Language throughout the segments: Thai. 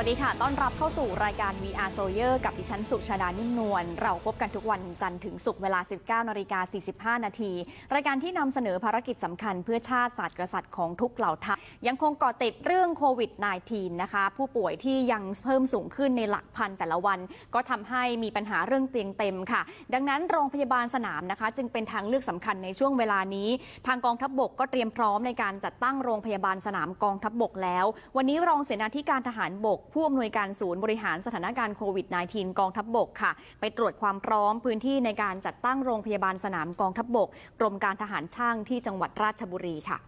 วัสดีค่ะ ต้อนรับเข้าสู่รายการ VR s o y e r กับดิฉันสุชาดานิ่มนวล เราพบกันทุกวันจันทร์ถึงศุกร์เวลา 19นาฬิกา45 นาที รายการที่นำเสนอภารกิจสำคัญเพื่อชาติศาสตร์กษัตริย์ของทุกเหล่าทัพ ยังคงเกาะติดเรื่องโควิด -19 นะคะ ผู้ป่วยที่ยังเพิ่มสูงขึ้นในหลักพันแต่ละวัน ก็ทำให้มีปัญหาเรื่องเตียงเต็มค่ะ ดังนั้นโรงพยาบาลสนามนะคะ จึงเป็นทางเลือกสำคัญในช่วงเวลานี้ ทางกองทัพบกก็เตรียมพร้อมในการจัดตั้งโรงพยาบาลสนามกองทัพบกแล้ว วันนี้รองเสนาธิการทหารบกผู้อำนวยการศูนย์บริหารสถานการณ์โควิด -19 กองทัพบกค่ะ ไปตรวจความพร้อมพื้นที่ในการจัดตั้งโรงพยาบาลสนามกองทัพบกกรมการทหารช่างที่จังหวัดราชบุรีค่ะ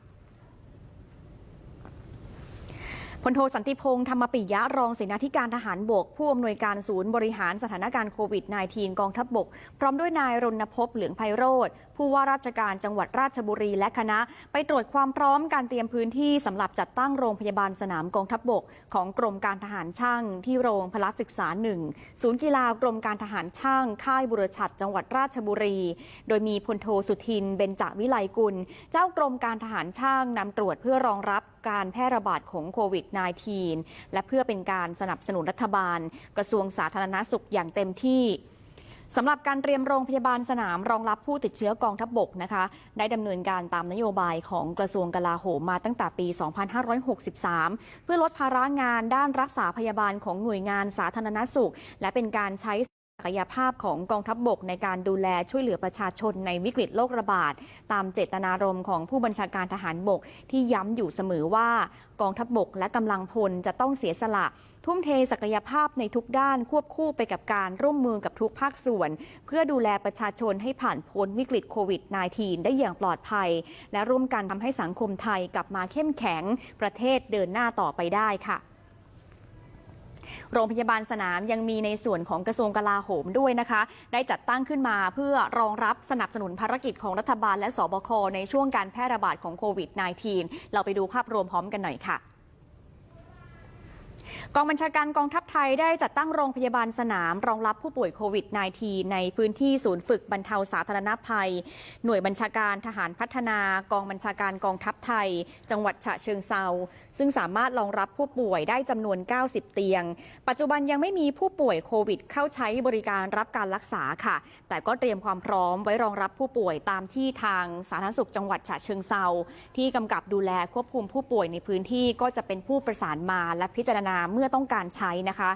พลโทสันติพงษ์ธรรมปิยะรองเสนาธิการทหารบก ผู้อำนวยการศูนย์บริหารสถานการณ์โควิด -19 กองทัพบกพร้อมด้วยนายรณพบเหลืองไพโรธผู้ว่าราชการจังหวัดราชบุรีและคณะ ไปตรวจความพร้อมการเตรียมพื้นที่สำหรับจัดตั้งโรงพยาบาลสนามกองทัพบก ของกรมการทหารช่างที่โรงพละศึกษาหนึ่งศูนย์กีฬากรมการทหารช่าง ค่ายบุรชัดจังหวัดราชบุรี โดยมีพลโทสุทินเบญจวิไลกุล เจ้ากรมการทหารช่างนำตรวจเพื่อรองรับ การแพร่ระบาดของโควิด -19 และเพื่อเป็นการสนับสนุนรัฐบาล กระทรวงสาธารณสุขอย่างเต็มที่สำหรับการเตรียมโรงพยาบาลสนามรองรับผู้ติดเชื้อกองทัพบบกนะคะ ได้ดำเนินการตามนโยบายของกระทรวงกลาโหมมาตั้งแต่ปี 2563 เพื่อลดภาระงานด้านรักษาพยาบาลของหน่วยงานสาธารณสุข และเป็นการใช้ ศักยภาพของกองทัพบบกในการดูแลช่วยเหลือประชาชนในวิกฤตโรคระบาด ตามเจตนารมณ์ของผู้บัญชาการทหารบกที่ย้ำอยู่เสมอว่ากองทัพบบกและกำลังพลจะต้องเสียสละ ทุ่มเทศักยภาพในทุกด้านควบคู่ไปกับการร่วมมือกับทุกภาคส่วน เพื่อดูแลประชาชนให้ผ่านพ้นวิกฤตโควิด -19 ได้อย่างปลอดภัย และร่วมกันทำให้สังคมไทยกลับมาเข้มแข็งประเทศเดินหน้าต่อไปได้ค่ะ โรงพยาบาลสนามยังมีในส่วนของกระทรวงกลาโหมด้วยนะคะ ได้จัดตั้งขึ้นมาเพื่อรองรับสนับสนุนภารกิจของรัฐบาลและสบคในช่วงการแพร่ระบาดของโควิด -19 เราไปดูภาพรวมพร้อมกันหน่อยค่ะ กองบัญชาการกองทัพไทยได้จัดตั้งโรงพยาบาลสนาม รองรับผู้ป่วยโควิด -19 ในพื้นที่ศูนย์ฝึกบรรเทาสาธารณภัย หน่วยบัญชาการทหารพัฒนากองบัญชาการกองทัพไทย จังหวัดฉะเชิงเซาซึ่งสามารถรองรับผู้ป่วยได้จำนวน 90 เตียง ปัจจุบันยังไม่มีผู้ป่วยโควิด เข้าใช้บริการรับการรักษาค่ะ แต่ก็เตรียมความพร้อมไว้รองรับผู้ป่วยตามที่ทางสาธารณสุขจังหวัดฉะเชิงเซาที่กำกับดูแลควบคุมผู้ป่วยในพื้นที่ก็จะเป็นผู้ประสานมาและพิจารณาเมื่อต้องการใช้นะคะ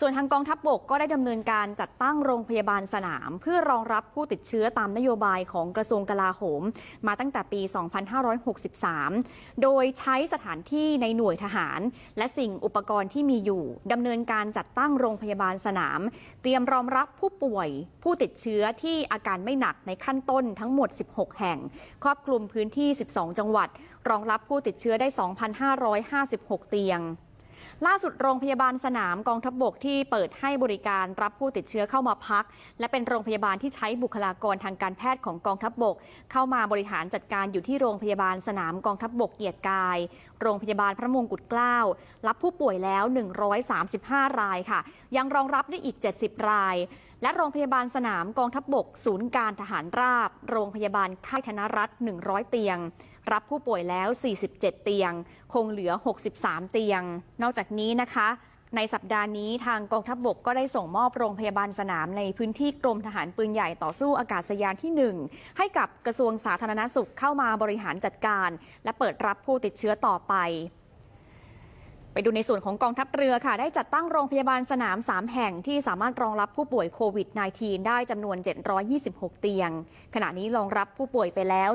ส่วนทางกองทัพบบกก็ได้ดำเนินการจัดตั้งโรงพยาบาลสนาม เพื่อรองรับผู้ติดเชื้อตามนโยบายของกระทรวงกลาโหม มาตั้งแต่ปี 2563 โดยใช้สถานที่ในหน่วยทหาร และสิ่งอุปกรณ์ที่มีอยู่ดำเนินการจัดตั้งโรงพยาบาลสนาม เตรียมรองรับผู้ป่วย ผู้ติดเชื้อที่อาการไม่หนักในขั้นต้นทั้งหมด 16 แห่ง ครอบคลุมพื้นที่ 12 จังหวัด รองรับผู้ติดเชื้อได้ 2,556 เตียง ล่าสุดโรงพยาบาลสนามกองทัพบบกที่เปิดให้บริการรับผู้ติดเชื้อเข้ามาพัก และเป็นโรงพยาบาลที่ใช้บุคลากรทางการแพทย์ของกองทัพบบก เข้ามาบริหารจัดการอยู่ที่โรงพยาบาลสนามกองทัพบบกเกียรติกาย โรงพยาบาลพระมงกุฎเกล้ารับผู้ป่วยแล้ว 135 รายค่ะ ยังรองรับได้อีก 70 ราย และโรงพยาบาลสนามกองทัพบบก ศูนย์การทหารราบ โรงพยาบาลค่ายธนรัฐ100 เตียง รับผู้ป่วยแล้ว 47 เตียง คงเหลือ 63 เตียง นอกจากนี้นะคะในสัปดาห์นี้ทางกองทัพบบกก็ได้ส่งมอบโรงพยาบาลสนามในพื้นที่กรมทหารปืนใหญ่ต่อสู้อากาศยานที่ 1 ให้กับกระทรวงสาธารณสุขเข้ามาบริหารจัดการ และเปิดรับผู้ติดเชื้อต่อไป ไปดูในส่วนของกองทัพเรือค่ะ ได้จัดตั้งโรงพยาบาลสนาม 3 แห่งที่สามารถรองรับผู้ป่วยโควิด -19 ได้จำนวน 726 เตียง ขณะนี้รองรับผู้ป่วยไปแล้ว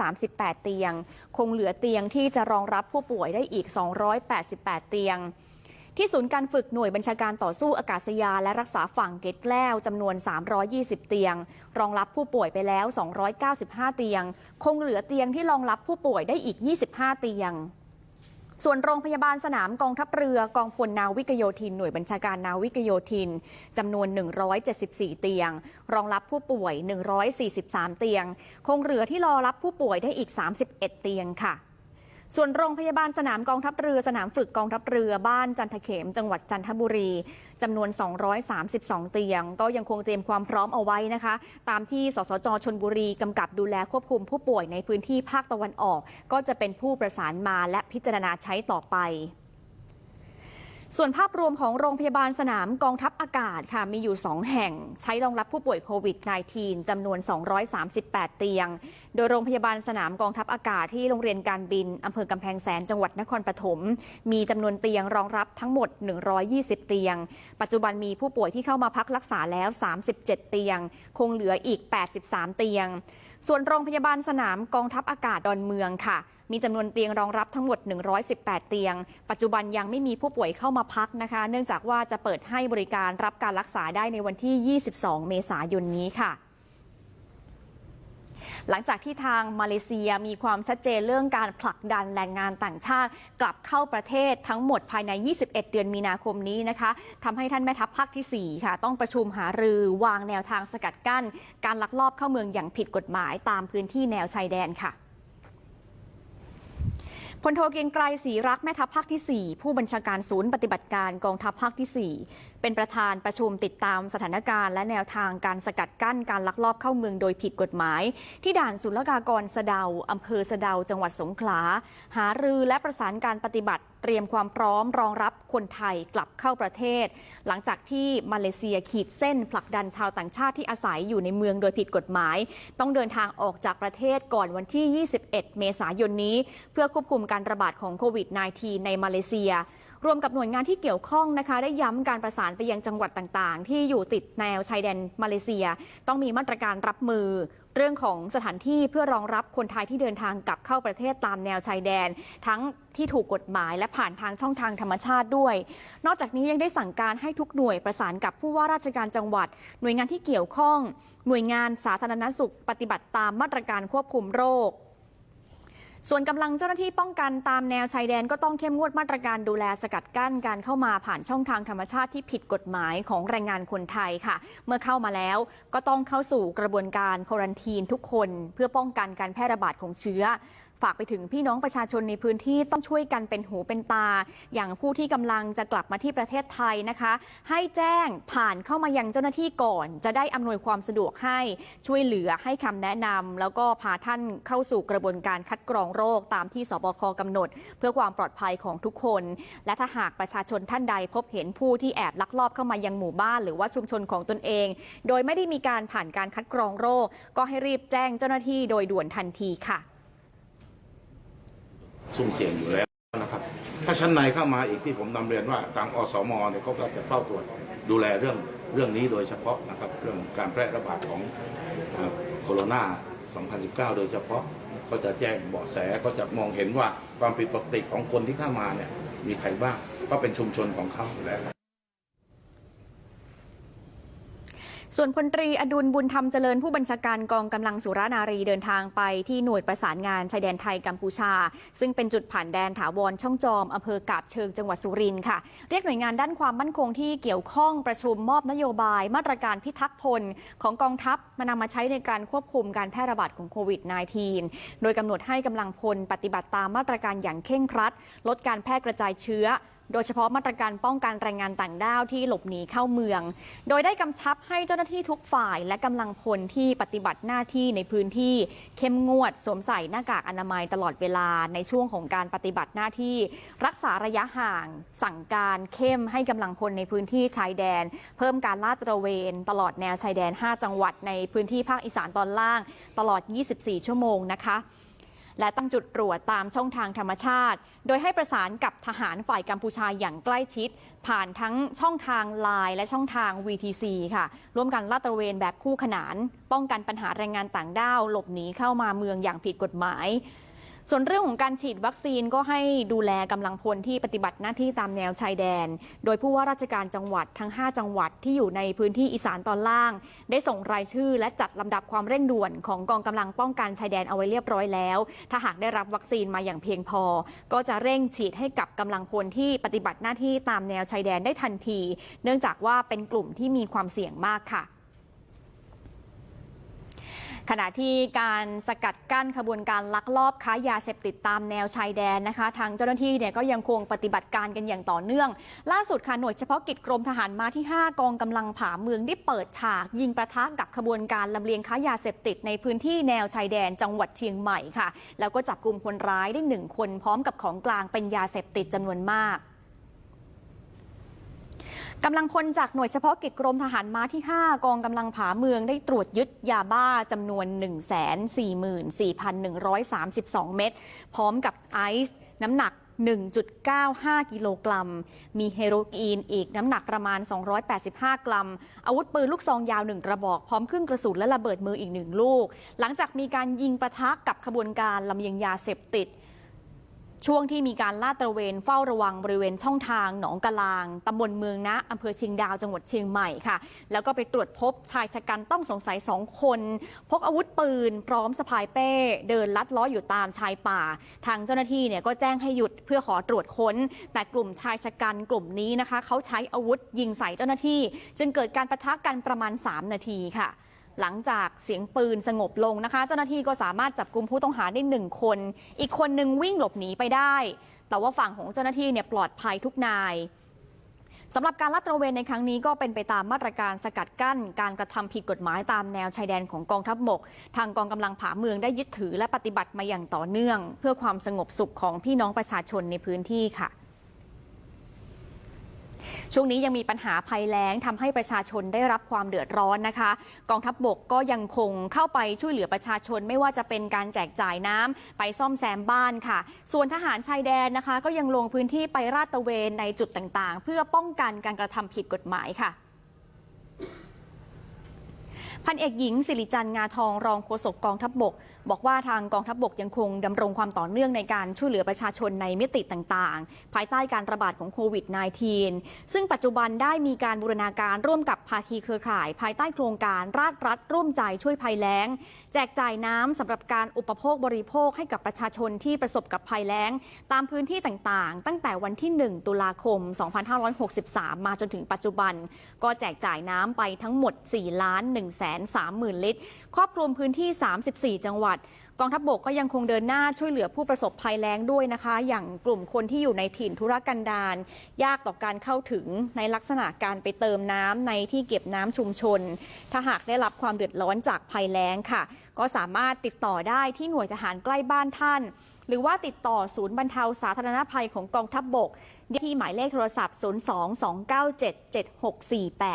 438 เตียง คงเหลือเตียงที่จะรองรับผู้ป่วยได้อีก 288 เตียง ที่ศูนย์การฝึกหน่วยบัญชาการต่อสู้อากาศยานและรักษาฝั่งเกตแก้วจำนวน 320 เตียง รองรับผู้ป่วยไปแล้ว 295 เตียง คงเหลือเตียงที่รองรับผู้ป่วยได้อีก 25 เตียง ส่วนโรงพยาบาลสนามกองทัพเรือกองพลนาวิกโยธิน หน่วยบัญชาการนาวิกโยธินจำนวน 174 เตียง รองรับผู้ป่วย 143 เตียง คงเหลือที่รอรับผู้ป่วยได้อีก 31 เตียงค่ะ ส่วนโรงพยาบาลสนามกองทัพเรือ สนามฝึกกองทัพเรือบ้านจันทเขม จังหวัดจันทบุรีจำนวน 232 เตียง ก็ยังคงเตรียมความพร้อมเอาไว้นะคะ ตามที่สสจชนบุรีกำกับดูแลควบคุมผู้ป่วยในพื้นที่ภาคตะวันออก ก็จะเป็นผู้ประสานมาและพิจารณาใช้ต่อไป ส่วนภาพรวมของโรงพยาบาลสนามกองทัพอากาศค่ะมีอยู่ 2 แห่ง ใช้รองรับผู้ป่วยโควิด -19 จำนวน 238 เตียง โดยโรงพยาบาลสนามกองทัพอากาศที่โรงเรียนการบินอำเภอกำแพงแสนจังหวัดนครปฐมมีจำนวนเตียงรองรับทั้งหมด 120 เตียง ปัจจุบันมีผู้ป่วยที่เข้ามาพักรักษาแล้ว 37 เตียง คงเหลืออีก 83 เตียง ส่วนโรงพยาบาลสนามกองทัพอากาศดอนเมืองค่ะ มีจำนวนเตียงรองรับทั้งหมด 118 เตียง ปัจจุบันยังไม่มีผู้ป่วยเข้ามาพักนะคะ เนื่องจากว่าจะเปิดให้บริการรับการรักษาได้ในวันที่ 22 เมษายนนี้ค่ะหลังจากที่ทางมาเลเซียมีความชัดเจนเรื่องการผลักดันแรงงานต่างชาติ กลับเข้าประเทศทั้งหมดภายใน 21 เดือนมีนาคมนี้นะคะทำให้ท่านแม่ทัพภาคที่ 4 ค่ะ ต้องประชุมหารือวางแนวทางสกัดกั้น การลักลอบเข้าเมืองอย่างผิดกฎหมายตามพื้นที่แนวชายแดนค่ะ พลโทเกียงไกรศรีรักแม่ทัพภาคที่ 4 ผู้บัญชาการศูนย์ปฏิบัติการกองทัพภาคที่ 4 เป็นประธานประชุมติดตามสถานการณ์และแนวทางการสกัดกั้นการลักลอบเข้าเมืองโดยผิดกฎหมาย ที่ด่านศุลกากรสะเดาอำเภอสะเดาจังหวัดสงขลา หารือและประสานการปฏิบัติ เตรียมความพร้อมรองรับคนไทยกลับเข้าประเทศ หลังจากที่มาเลเซียขีดเส้นผลักดันชาวต่างชาติที่อาศัยอยู่ในเมืองโดยผิดกฎหมาย ต้องเดินทางออกจากประเทศก่อนวันที่ 21 เมษายนนี้ เพื่อควบคุมการระบาดของโควิด -19 ในมาเลเซีย รวมกับหน่วยงานที่เกี่ยวข้องนะคะได้ย้ำการประสานไปยังจังหวัดต่างๆ ที่อยู่ติดแนวชายแดนมาเลเซีย ต้องมีมาตรการรับมือเรื่องของสถานที่เพื่อรองรับคนไทยที่เดินทางกลับเข้าประเทศตามแนวชายแดน ทั้งที่ถูกกฎหมายและผ่านทางช่องทางธรรมชาติด้วย นอกจากนี้ยังได้สั่งการให้ทุกหน่วยประสานกับผู้ว่าราชการจังหวัด หน่วยงานที่เกี่ยวข้อง หน่วยงานสาธารณสุข ปฏิบัติตามมาตรการควบคุมโรค ส่วนกำลังเจ้าหน้าที่ป้องกันตามแนวชายแดนก็ต้องเข้มงวดมาตรการดูแลสกัดกั้นการเข้ามาผ่านช่องทางธรรมชาติที่ผิดกฎหมายของแรงงานคนไทยค่ะ เมื่อเข้ามาแล้วก็ต้องเข้าสู่กระบวนการควอรันทีนทุกคน เพื่อป้องกันการแพร่ระบาดของเชื้อ ฝากไปถึงพี่น้องประชาชนในพื้นที่ต้องช่วยกันเป็นหูเป็นตา อย่างผู้ที่กำลังจะกลับมาที่ประเทศไทยนะคะ ให้แจ้งผ่านเข้ามายังเจ้าหน้าที่ก่อน จะได้อำนวยความสะดวกให้ช่วยเหลือให้คำแนะนำแล้วก็พาท่านเข้าสู่กระบวนการคัดกรองโรคตามที่สบคกำหนด เพื่อความปลอดภัยของทุกคน และถ้าหากประชาชนท่านใดพบเห็นผู้ที่แอบลักลอบเข้ามายังหมู่บ้าน หรือว่าชุมชนของตนเอง โดยไม่ได้มีการผ่านการคัดกรองโรค ก็ให้รีบแจ้งเจ้าหน้าที่โดยด่วนทันทีค่ะ สุ่มเสี่ยงอยู่แล้วนะครับ ถ้าชั้นในเข้ามาอีกที่ผมนำเรียนว่าทางอสมเนี่ยเขาก็จะเฝ้าตรวจดูแลเรื่องเรื่องนี้โดยเฉพาะนะครับ เรื่องการแพร่ระบาดของโคโรนา2019 โดยเฉพาะก็จะแจ้งเบาะแสก็จะมองเห็นว่าความผิดปกติของคนที่เข้ามาเนี่ยมีใครบ้างก็เป็นชุมชนของเขาอยู่แล้ว ส่วนพลตรีอดุลบุญธรรมเจริญผู้บัญชาการกองกำลังสุรานารีเดินทางไปที่หน่วยประสานงานชายแดนไทยกัมพูชา ซึ่งเป็นจุดผ่านแดนถาวรช่องจอมอำเภอกาบเชิงจังหวัดสุรินทร์ค่ะ เรียกหน่วยงานด้านความมั่นคงที่เกี่ยวข้องประชุมมอบนโยบาย มาตรการพิทักษ์พลของกองทัพมานำมาใช้ในการควบคุมการแพร่ระบาดของโควิด -19 โดยกำหนดให้กำลังพลปฏิบัติตามมาตรการอย่างเคร่งครัด ลดการแพร่กระจายเชื้อ โดยเฉพาะมาตรการป้องกันแรงงานต่างด้าวที่หลบหนีเข้าเมือง โดยได้กำชับให้เจ้าหน้าที่ทุกฝ่ายและกำลังพลที่ปฏิบัติหน้าที่ในพื้นที่เข้มงวดสวมใส่หน้ากากอนามัยตลอดเวลาในช่วงของการปฏิบัติหน้าที่ รักษาระยะห่าง สั่งการเข้มให้กำลังพลในพื้นที่ชายแดน เพิ่มการลาดตระเวน ตลอดแนวชายแดน 5 จังหวัดในพื้นที่ภาคอีสานตอนล่าง ตลอด 24 ชั่วโมงนะคะ และตั้งจุดตรวจตามช่องทางธรรมชาติ โดยให้ประสานกับทหารฝ่ายกัมพูชาอย่างใกล้ชิด ผ่านทั้งช่องทางไลน์และช่องทาง VTC ค่ะ ร่วมกันลาดตระเวนแบบคู่ขนาน ป้องกันปัญหาแรงงานต่างด้าวหลบหนีเข้ามาเมืองอย่างผิดกฎหมาย ส่วนเรื่องของการฉีดวัคซีนก็ให้ดูแลกำลังพลที่ปฏิบัติหน้าที่ตามแนวชายแดน โดยผู้ว่าราชการจังหวัดทั้ง 5 จังหวัดที่อยู่ในพื้นที่อีสานตอนล่าง ได้ส่งรายชื่อและจัดลำดับความเร่งด่วนของกองกำลังป้องกันชายแดนเอาไว้เรียบร้อยแล้ว ถ้าหากได้รับวัคซีนมาอย่างเพียงพอ ก็จะเร่งฉีดให้กับกำลังพลที่ปฏิบัติหน้าที่ตามแนวชายแดนได้ทันที เนื่องจากว่าเป็นกลุ่มที่มีความเสี่ยงมากค่ะ ขณะที่การสกัดกั้นขบวนการลักลอบค้ายาเสพติดตามแนวชายแดนนะคะ ทางเจ้าหน้าที่เนี่ยก็ยังคงปฏิบัติการกันอย่างต่อเนื่อง ล่าสุดค่ะหน่วยเฉพาะกิจกรมทหารมาที่ 5 กองกำลังผาเมืองได้เปิดฉากยิงประทะกับขบวนการลำเลียงค้ายาเสพติดในพื้นที่แนวชายแดนจังหวัดเชียงใหม่ค่ะ แล้วก็จับกลุ่มคนร้ายได้หนึ่งคนพร้อมกับของกลางเป็นยาเสพติดจำนวนมาก กำลังพลจากหน่วยเฉพาะกิจกรมทหารม้าที่ 5 กองกำลังผาเมืองได้ตรวจยึดยาบ้าจำนวน 144,132 เม็ดพร้อมกับไอซ์น้ำหนัก 1.95 กิโลกรัม มีเฮโรอีนอีกน้ำหนักประมาณ 285 กรัม อาวุธปืนลูกซองยาว 1 กระบอก พร้อมเครื่องกระสุนและระเบิดมืออีกหนึ่งลูก หลังจากมีการยิงประทะกับขบวนการลำเลียงยาเสพติด ช่วงที่มีการลาดตระเวนเฝ้าระวังบริเวณช่องทางหนองกะลางตำบลเมืองนะอำเภอเชียงดาวจังหวัดเชียงใหม่ค่ะ แล้วก็ไปตรวจพบชายชะกันต้องสงสัยสองคน พกอาวุธปืน พร้อมสะพายเป้ เดินลัดล้ออยู่ตามชายป่า ทางเจ้าหน้าที่เนี่ยก็แจ้งให้หยุดเพื่อขอตรวจค้น แต่กลุ่มชายชะกันกลุ่มนี้นะคะเขาใช้อาวุธยิงใส่เจ้าหน้าที่ จึงเกิดการประทะกันประมาณ 3 นาทีค่ะ หลังจากเสียงปืนสงบลงนะคะ เจ้าหน้าที่ก็สามารถจับกลุ่มผู้ต้องหาได้หนึ่งคน อีกคนหนึ่งวิ่งหลบหนีไปได้ แต่ว่าฝั่งของเจ้าหน้าที่เนี่ยปลอดภัยทุกนายสำหรับการลาดตระเวนในครั้งนี้ก็เป็นไปตามมาตรการสกัดกั้น การกระทำผิดกฎหมายตามแนวชายแดนของกองทัพบก ทางกองกำลังผาเมืองได้ยึดถือและปฏิบัติมาอย่างต่อเนื่อง เพื่อความสงบสุขของพี่น้องประชาชนในพื้นที่ค่ะ ช่วงนี้ยังมีปัญหาภัยแล้งทำให้ประชาชนได้รับความเดือดร้อนนะคะ กองทัพบบกก็ยังคงเข้าไปช่วยเหลือประชาชน ไม่ว่าจะเป็นการแจกจ่ายน้ำไปซ่อมแซมบ้านค่ะ ส่วนทหารชายแดนนะคะ ก็ยังลงพื้นที่ไปราดตระเวนในจุดต่างๆ เพื่อป้องกันการกระทำผิดกฎหมายค่ะพันเอกหญิงสิริจันทร์งาทองรองโฆษกกองทัพบบก บอกว่าทางกองทัพบบกยังคงดำรงความต่อเนื่องในการช่วยเหลือประชาชนในมิติต่างๆ ภายใต้การระบาดของโควิด -19 ซึ่งปัจจุบันได้มีการบูรณาการร่วมกับภาคีเครือข่าย ภายใต้โครงการราชรัฐร่วมใจช่วยภัยแล้ง แจกจ่ายน้ำสำหรับการอุปโภคบริโภคให้กับประชาชนที่ประสบกับภัยแล้ง ตามพื้นที่ต่างๆ ตั้งแต่วันที่ 1 ตุลาคม 2563 มาจนถึงปัจจุบัน ก็แจกจ่ายน้ำไปทั้งหมด 4 ล้าน1แสน3หมื่นลิตร ครอบคลุมพื้นที่ 34 จังหวัด กองทัพบบกก็ยังคงเดินหน้าช่วยเหลือผู้ประสบภัยแล้งด้วยนะคะ อย่างกลุ่มคนที่อยู่ในถิ่นธุรกันดารยากต่อการเข้าถึงในลักษณะการไปเติมน้ำในที่เก็บน้ำชุมชน ถ้าหากได้รับความเดือดร้อนจากภัยแล้งค่ะ ก็สามารถติดต่อได้ที่หน่วยทหารใกล้บ้านท่านหรือว่าติดต่อศูนย์บรรเทาสาธารณภัยของกองทัพบบก ที่หมายเลขโทรศัพท์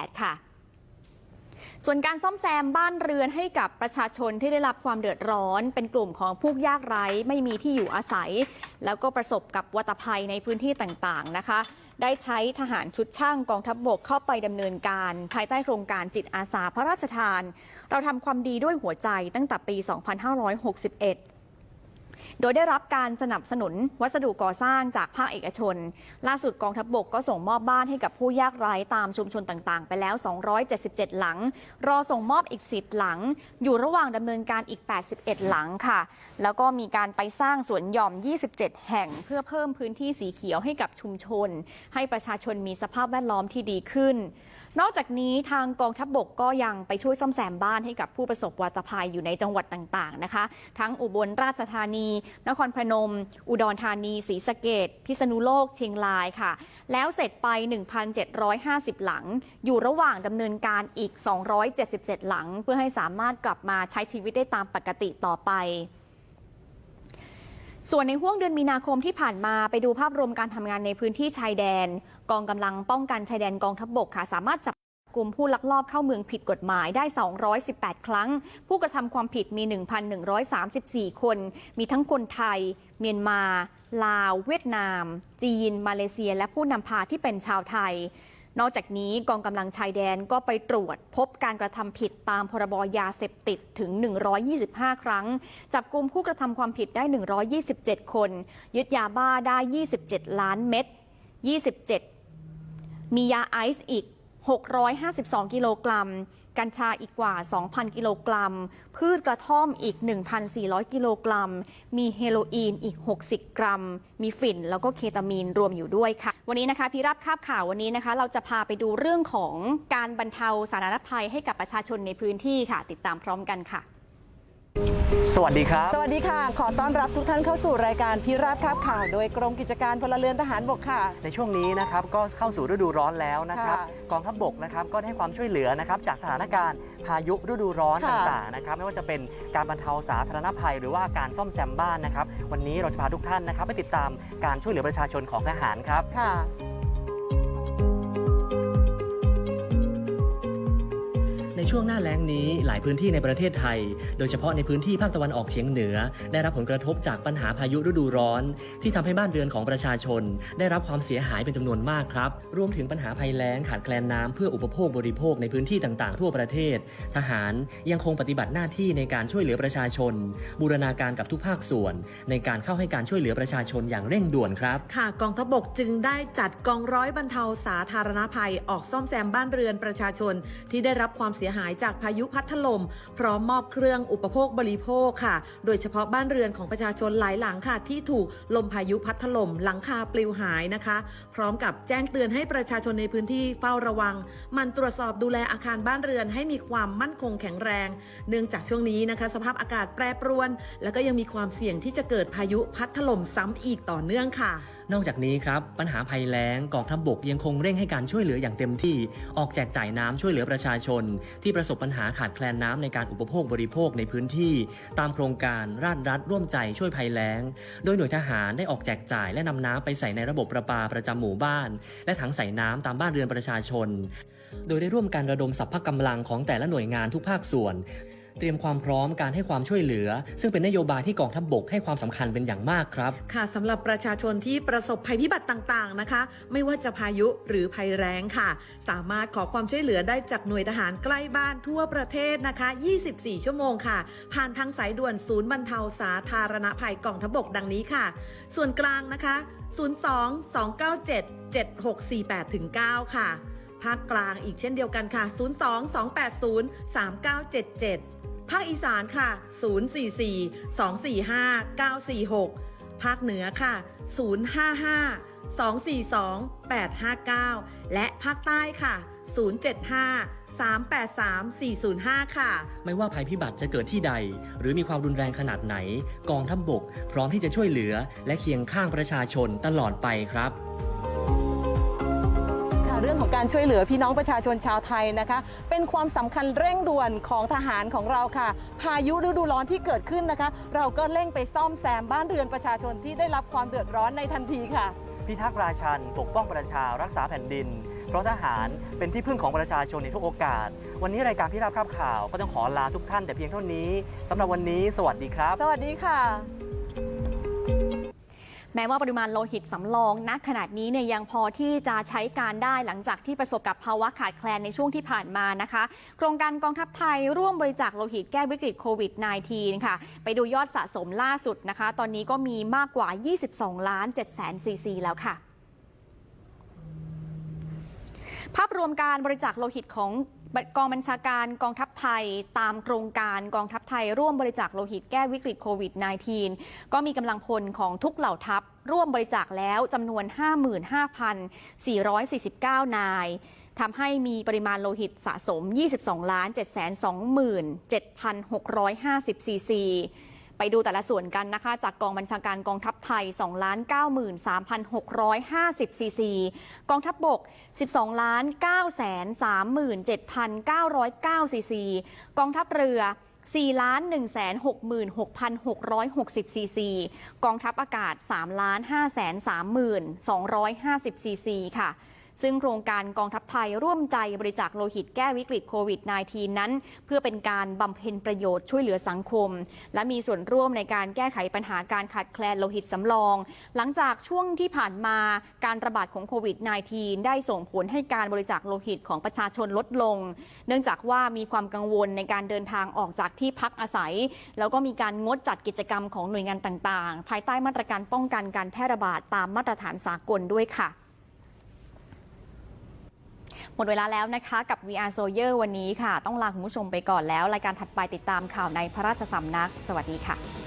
022977648 ค่ะ ส่วนการซ่อมแซมบ้านเรือนให้กับประชาชนที่ได้รับความเดือดร้อน เป็นกลุ่มของผู้ยากไร้ไม่มีที่อยู่อาศัย แล้วก็ประสบกับวัตภัยในพื้นที่ต่างๆนะคะ ได้ใช้ทหารชุดช่างกองทัพบบกเข้าไปดำเนินการ ภายใต้โครงการจิตอาสาพระราชทาน เราทำความดีด้วยหัวใจตั้งแต่ปี 2561 โดยได้รับการสนับสนุนวัสดุก่อสร้างจากภาคเอกชน ล่าสุดกองทัพบบกก็ส่งมอบบ้านให้กับผู้ยากไร้ตามชุมชนต่างๆ ไปแล้ว 277 หลัง รอส่งมอบอีก 10 หลัง อยู่ระหว่างดำเนินการอีก 81 หลังค่ะ แล้วก็มีการไปสร้างสวนหย่อม 27 แห่ง เพื่อเพิ่มพื้นที่สีเขียวให้กับชุมชน ให้ประชาชนมีสภาพแวดล้อมที่ดีขึ้น นอกจากนี้ทางกองทัพบบกก็ยังไปช่วยซ่อมแซมบ้านให้กับผู้ประสบวัตภัยอยู่ในจังหวัดต่างๆนะคะ ทั้งอุบลราชธานี นครพนม อุดรธานีศรีสะเกดพิษณุโลกเชียงรายค่ะ แล้วเสร็จไป 1,750 หลัง อยู่ระหว่างดำเนินการอีก 277 หลัง เพื่อให้สามารถกลับมาใช้ชีวิตได้ตามปกติต่อไป ส่วนในห่วงเดือนมีนาคมที่ผ่านมาไปดูภาพรวมการทำงานในพื้นที่ชายแดน กองกำลังป้องกันชายแดนกองทัพบบกค่ะ สามารถจับกลุ่มผู้ลักลอบเข้าเมืองผิดกฎหมายได้ 218 ครั้ง ผู้กระทำความผิดมี 1,134 คน มีทั้งคนไทย เมียนมา ลาว เวียดนาม จีน มาเลเซีย และผู้นำพาที่เป็นชาวไทย นอกจากนี้กองกำลังชายแดนก็ไปตรวจพบการกระทำผิดตามพรบยาเสพติดถึง 125 ครั้ง จับกลุ่มผู้กระทำความผิดได้ 127 คน ยึดยาบ้าได้ 27 ล้านเม็ด 27 มียาไอซ์อีก 652 กิโลกรัม กัญชาอีกกว่า 2,000 กิโลกรัม พืชกระท่อมอีก 1,400 กิโลกรัม มีเฮโรอีนอีก 60 กรัม มีฝิ่น แล้วก็เคตามีนรวมอยู่ด้วยค่ะ วันนี้นะคะพี่รับคาบข่าววันนี้นะคะ เราจะพาไปดูเรื่องของการบรรเทาสาธารณภัยให้กับประชาชนในพื้นที่ค่ะ ติดตามพร้อมกันค่ะ สวัสดีครับ สวัสดีค่ะ ขอต้อนรับทุกท่านเข้าสู่รายการพิราบคาบข่าว โดยกรมกิจการพลเรือนทหารบกค่ะ ในช่วงนี้นะครับก็เข้าสู่ฤดูร้อนแล้วนะครับค่ะกองทัพบกนะครับก็ได้ความช่วยเหลือนะครับจากสถานการณ์พายุฤดูร้อนค่ะต่างๆนะครับไม่ว่าจะเป็นการบรรเทาสาธารณภัย หรือว่าการซ่อมแซมบ้านนะครับวันนี้เราจะพาทุกท่านนะครับไปติดตามการช่วยเหลือประชาชนของทหารครับ ค่ะ ช่วงหน้าแล้งนี้หลายพื้นที่ในประเทศไทย โดยเฉพาะในพื้นที่ภาคตะวันออกเฉียงเหนือ ได้รับผลกระทบจากปัญหาพายุฤดูร้อน ที่ทำให้บ้านเรือนของประชาชน ได้รับความเสียหายเป็นจำนวนมากครับ รวมถึงปัญหาภัยแล้งขาดแคลนน้ำเพื่ออุปโภคบริโภคในพื้นที่ต่างๆ ทั่วประเทศ ทหารยังคงปฏิบัติหน้าที่ในการช่วยเหลือประชาชน บูรณาการกับทุกภาคส่วน ในการเข้าให้การช่วยเหลือประชาชนอย่างเร่งด่วนครับ ค่ะกองทัพบกจึงได้จัดกองร้อยบรรเทาสาธารณภัยออกซ่อมแซมบ้านเรือนประชาชนที่ได้รับความเสียหายหายจากพายุพัดถล่มพร้อมมอบเครื่องอุปโภคบริโภคค่ะ โดยเฉพาะบ้านเรือนของประชาชนหลายหลังค่ะที่ถูกลมพายุพัดถล่มหลังคาปลิวหายนะคะ พร้อมกับแจ้งเตือนให้ประชาชนในพื้นที่เฝ้าระวัง มันตรวจสอบดูแลอาคารบ้านเรือนให้มีความมั่นคงแข็งแรง เนื่องจากช่วงนี้นะคะ สภาพอากาศแปรปรวน แล้วก็ยังมีความเสี่ยงที่จะเกิดพายุพัดถล่มซ้ำอีกต่อเนื่องค่ะ นอกจากนี้ครับปัญหาภัยแล้งกองทัพบบกยังคงเร่งให้การช่วยเหลืออย่างเต็มที่ ออกแจกจ่ายน้ำช่วยเหลือประชาชน ที่ประสบปัญหาขาดแคลนน้ำในการอุปโภคบริโภคในพื้นที่ ตามโครงการราชรัฐร่วมใจช่วยภัยแล้ง โดยหน่วยทหารได้ออกแจกจ่ายและนำน้ำไปใส่ในระบบประปาประจำหมู่บ้าน และถังใส่น้ำตามบ้านเรือนประชาชน โดยได้ร่วมกันระดมสรรพกำลังของแต่ละหน่วยงานทุกภาคส่วน เตรียมความพร้อมการให้ความช่วยเหลือ ซึ่งเป็นนโยบายที่กองทัพบบกให้ความสำคัญเป็นอย่างมากครับ ค่ะสำหรับประชาชนที่ประสบภัยพิบัติต่างๆนะคะ ไม่ว่าจะพายุหรือภัยแรงค่ะ สามารถขอความช่วยเหลือได้จากหน่วยทหารใกล้บ้านทั่วประเทศนะคะ 24 ชั่วโมงค่ะ ผ่านทางสายด่วนศูนย์บรรเทาสาธารณภัยกองทัพบกดังนี้ค่ะ ส่วนกลางนะคะ 022977648-9 ค่ะภาคกลางอีกเช่นเดียวกันค่ะ 02 280 3977 ภาคอีสานค่ะ 044 245 946 ภาคเหนือค่ะ 055 242 859 และภาคใต้ค่ะ 075 383 405 ค่ะ ไม่ว่าภัยพิบัติจะเกิดที่ใด หรือมีความรุนแรงขนาดไหน กองทัพบบก พร้อมที่จะช่วยเหลือ และเคียงข้างประชาชนตลอดไปครับ ของการช่วยเหลือพี่น้องประชาชนชาวไทยนะคะ เป็นความสำคัญเร่งด่วนของทหารของเราค่ะ พายุฤดูร้อนที่เกิดขึ้นนะคะ เราก็เร่งไปซ่อมแซมบ้านเรือนประชาชนที่ได้รับความเดือดร้อนในทันทีค่ะ พิทักษ์ราชันปกป้องประชารักษาแผ่นดิน เพราะทหารเป็นที่พึ่งของประชาชนในทุกโอกาส วันนี้รายการพี่รับภาพข่าว ก็ต้องขอลาทุกท่านแต่เพียงเท่านี้สำหรับวันนี้ สวัสดีครับ สวัสดีค่ะ แม้ว่าปริมาณโลหิตสำรองณขนาดนี้เนี่ยยังพอที่จะใช้การได้หลังจากที่ประสบกับภาวะขาดแคลนในช่วงที่ผ่านมานะคะ โครงการกองทัพไทยร่วมบริจาคโลหิตแก้วิกฤตโควิด -19 ค่ะ ไปดูยอดสะสมล่าสุดนะคะ ตอนนี้ก็มีมากกว่า 22 ล้าน7แสนซีซีแล้วค่ะ ภาพรวมการบริจาคโลหิตของกองบัญชาการกองทัพไทยตามโครงการกองทัพไทย ร่วมบริจาคโลหิตแก้วิกฤตโควิด -19 ก็มีกำลังพลของทุกเหล่าทัพ ร่วมบริจาคแล้วจำนวน 55,449 นายทำให้มีปริมาณโลหิตสะสม 22 ล้าน727,650 ซีซี ไปดูแต่ละส่วนกันนะคะ จากกองบัญชาการกองทัพไทย 2 93,650ซีซีกองทัพบบก 12 9 3 7 9 9ซีซีกองทัพเรือ4ล้าน1 6 6 6 6 0ซีซีกองทัพอากาศ3ล้าน5 3 2 5 0ซีซีค่ะ ซึ่งโครงการกองทัพไทยร่วมใจบริจาคโลหิตแก้วิกฤตโควิด -19 นั้น เพื่อเป็นการบำเพ็ญประโยชน์ช่วยเหลือสังคม และมีส่วนร่วมในการแก้ไขปัญหาการขาดแคลนโลหิตสำรอง หลังจากช่วงที่ผ่านมาการระบาดของโควิด -19 ได้ส่งผลให้การบริจาคโลหิตของประชาชนลดลง เนื่องจากว่ามีความกังวลในการเดินทางออกจากที่พักอาศัย แล้วก็มีการงดจัดกิจกรรมของหน่วยงานต่างๆ ภายใต้มาตรการป้องกันการแพร่ระบาดตามมาตรฐานสากลด้วยค่ะ หมดเวลาแล้วนะคะกับ VR s o y e r วันนี้ค่ะ ต้องลาคุณผู้ชมไปก่อนแล้ว รายการถัดไปติดตามข่าวในพระราชสำนัก สวัสดีค่ะ